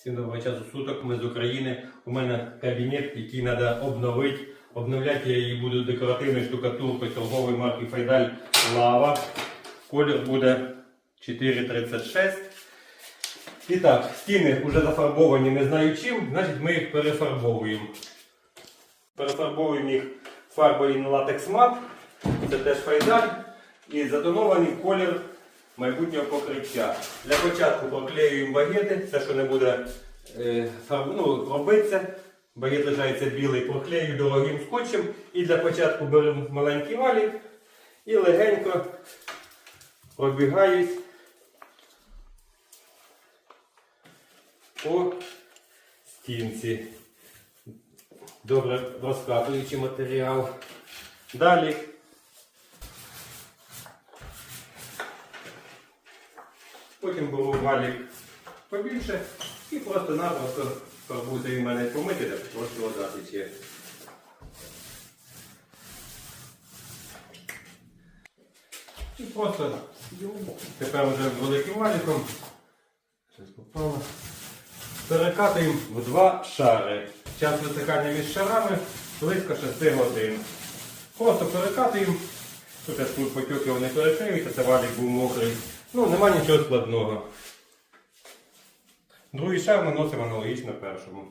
Всім доброго часу суток. Ми з України. У мене кабінет, який треба обновити. Обновляти я її буду декоративною штукатуркою торгової марки Файдаль Лава. Колір буде 436. І так, стіни вже зафарбовані не знаю чим, значить ми їх перефарбовуємо. Перефарбовуємо їх фарбою на латекс мат. Це теж файдаль. І затонований колір майбутнього покриття. Для початку проклеюємо багети, все, що не буде е, ну, робитися. Багет лишається білий, проклею дорогим скотчем. І для початку беремо маленький валік і легенько пробігають по стінці. Добре розкатуючи матеріал. Далі Потім беру валік побільше і просто-напросто фарбуйте він мене помити, так просто вода тече. І просто тепер вже великим валіком попало. Перекатуємо в два шари. Час висихання між шарами близько 6 годин. Просто перекатуємо. Тут аж тут потеки вони перекриються, це валік був мокрий. Ну, нема нічого складного. Другий шар наносимо аналогічно першому.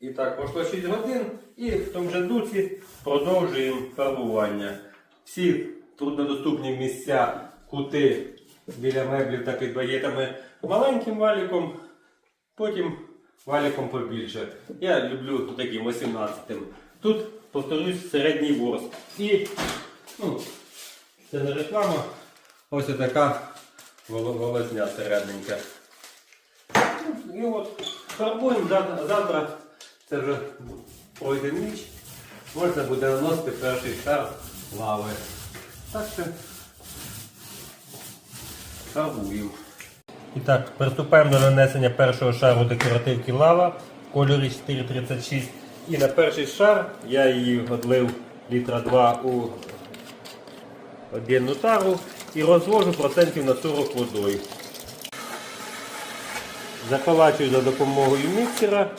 І так, пройшло 6 годин і в тому же дусі продовжуємо фарбування. Всі труднодоступні місця, кути біля меблів та під багетами маленьким валіком, потім валіком побільше. Я люблю таким 18-м. Тут, повторюсь, середній ворс. І ну, це не реклама. Ось така воло- волосня середненька. І от фарбуємо завтра, завтра це вже пройде ніч. Можна буде наносити перший шар лави. Так що фарбуємо. І так, приступаємо до нанесення першого шару декоративки лава в кольорі 436. І на перший шар я її одлив літра 2 у одну тару і розвожу процентів на 40 водою. Заколачую за допомогою міксера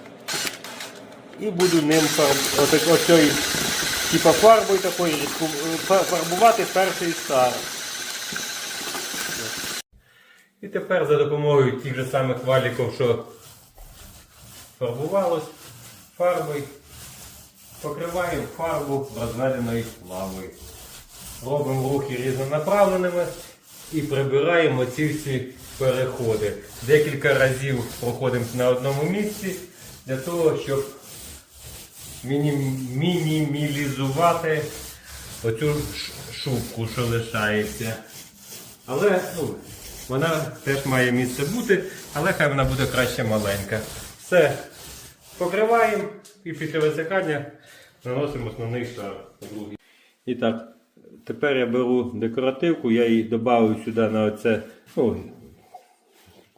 і буду ним отак, оцею, фарбою такою фарбувати перший шар. І тепер за допомогою тих же самих валіків, що фарбувалось, фарбою покриваємо фарбу розведеною лавою. Робимо рухи різнонаправленими і прибираємо ці всі переходи. Декілька разів проходимо на одному місці для того, щоб міні- мінімізувати оцю шубку, що лишається. Але ну, вона теж має місце бути, але хай вона буде краще маленька. Все, покриваємо і після висихання наносимо основний шар. І так, тепер я беру декоративку, я її додав сюди на оце, ну,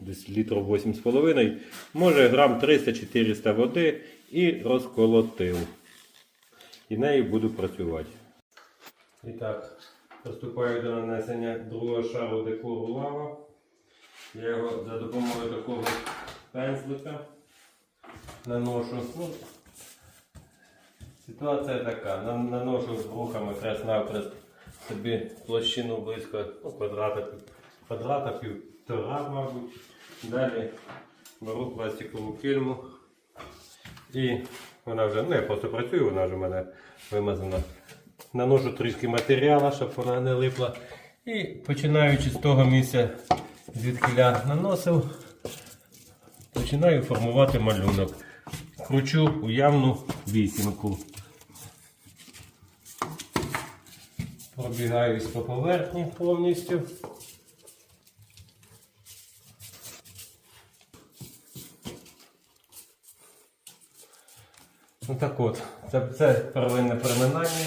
десь літрів 8,5, може грам 300-400 води і розколотив. І нею буду працювати. І так, приступаю до нанесення другого шару декору лава. Я його за допомогою такого пензлика наношу. Ситуація така. На- Наношу рухами хрест-навхрест собі площину близько ну, квадрата, квадрата півтора, мабуть. Далі беру пластикову фільму. І вона вже, ну я просто працюю, вона вже в мене вимазана. Наношу трішки матеріалу, щоб вона не липла. І починаючи з того місця, звідки я наносив, починаю формувати малюнок. Кручу уявну вісімку. Пробігаюсь по поверхні повністю. Ну так от, це, це первинне приминання.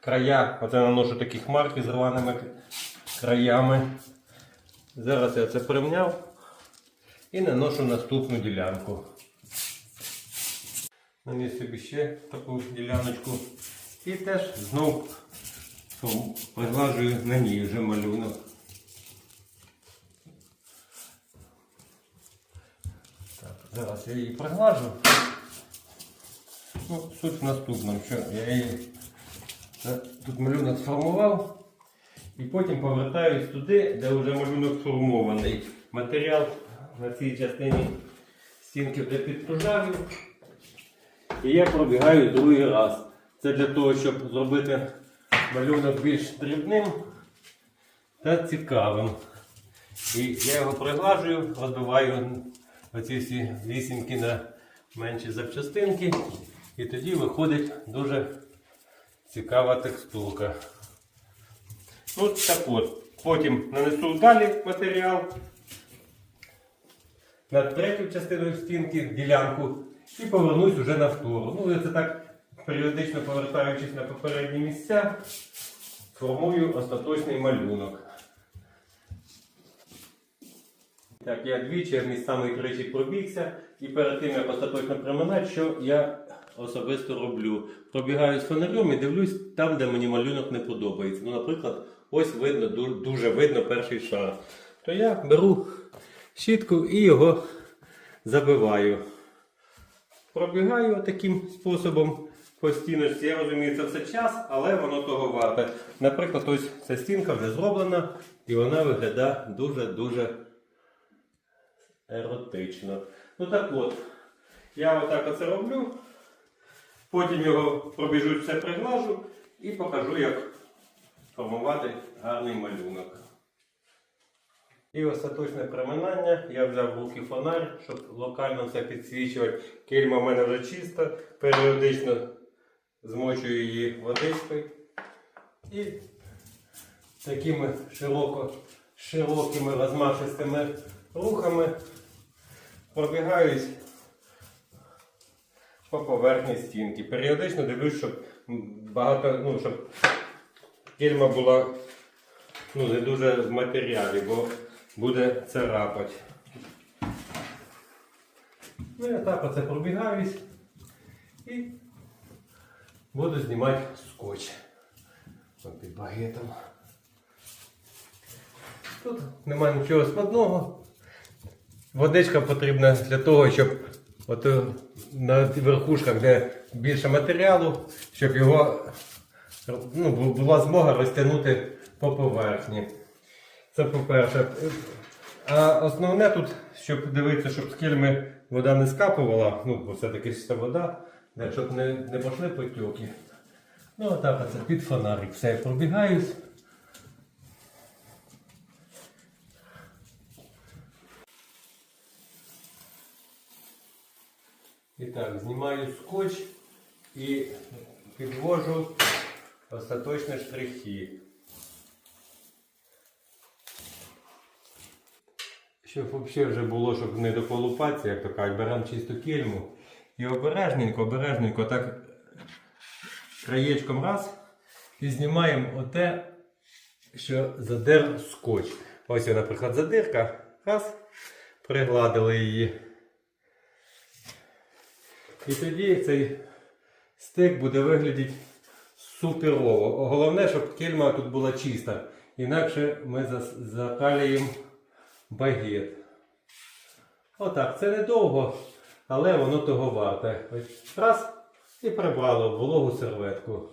Края, оце наношу такі хмарки з рваними краями. Зараз я це примняв і наношу наступну ділянку. Наніс собі ще таку діляночку. І теж знов приглажую на ній вже малюнок. Так, зараз я її пригладжу. Ну, суть в наступному, що я її тут малюнок сформував. І потім повертаюсь туди, де вже малюнок сформований. Матеріал на цій частині стінки вже підпружавив. І я пробігаю другий раз. Це для того, щоб зробити малюнок більш дрібним та цікавим. І я його пригладжую, розбиваю оці всі вісімки на менші запчастинки. І тоді виходить дуже цікава текстурка. Ну, так от. Потім нанесу далі матеріал на третю частину стінки, ділянку, і повернусь уже на втору. Ну, це так, періодично повертаючись на попередні місця, формую остаточний малюнок. Так, я двічі місцями тричі пробігся, і перед тим як остаточно приминати, що я особисто роблю. Пробігаю з фонарем і дивлюсь там, де мені малюнок не подобається. Ну, наприклад, ось видно, дуже видно перший шар. То я беру щітку і його забиваю. Пробігаю таким способом по стіночці. Я розумію, це все час, але воно того варте. Наприклад, ось ця стінка вже зроблена і вона виглядає дуже-дуже еротично. Ну так от, я отак оце роблю. Потім його пробіжу, все приглажу і покажу, як формувати гарний малюнок. І остаточне приминання. Я взяв руки фонарь, щоб локально все підсвічувати. Кельма в мене вже чиста, періодично змочую її водичкою. І такими широко, широкими розмашистими рухами пробігаюсь по поверхні стінки. Періодично дивлюсь, щоб багато, ну, щоб кельма була ну, не дуже в матеріалі, бо буде царапати. Ну я так оце пробігаюсь і буду знімати скотч. От під багетом. Тут немає нічого складного. Водичка потрібна для того, щоб от е, на верхушках, де більше матеріалу, щоб його ну, була змога розтягнути по поверхні. Це по-перше. А основне тут, щоб дивитися, щоб з кільми вода не скапувала, ну, бо все-таки чиста вода, щоб не, не пішли потьоки. Ну, отак оце під фонарик. Все, пробігаюсь. І так, знімаю скотч і підвожу остаточні штрихи. Щоб взагалі вже було, щоб не до колупації, як то кажуть, беремо чисту кельму і обережненько, обережненько так краєчком раз і знімаємо оте, що задер скотч. Ось, наприклад, задирка. Раз, пригладили її. І тоді цей стик буде виглядати суперово. Головне, щоб кельма тут була чиста. Інакше ми закалюємо багет. Отак, це недовго, але воно того варте. Раз і прибрало вологу серветку.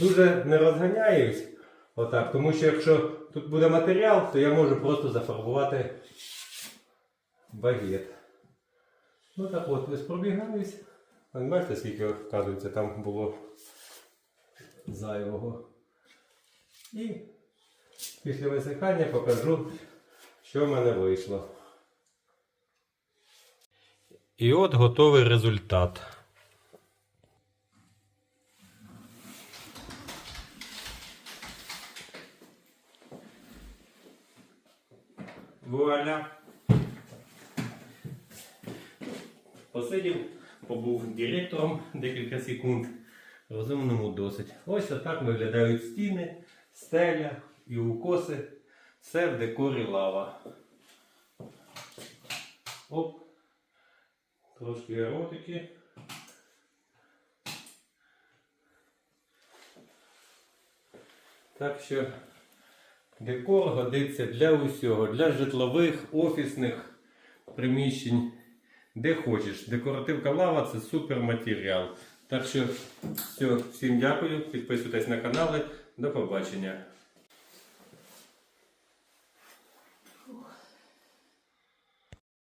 Дуже не розганяюсь. Отак, тому що якщо тут буде матеріал, то я можу просто зафарбувати багет. Ну так от, ось пробігаюсь. Бачите, скільки, вказується, там було зайвого. І після висихання покажу, що в мене вийшло. І от готовий результат. Вуаля! Посидів, побув директором декілька секунд. Розумному досить. Ось отак виглядають стіни, стеля і укоси. Все в декорі лава. Оп. Трошки еротики. Так що декор годиться для усього, для житлових, офісних приміщень, де хочеш. Декоративка лава це супер матеріал. Так що все, всім дякую, підписуйтесь на канали. До побачення.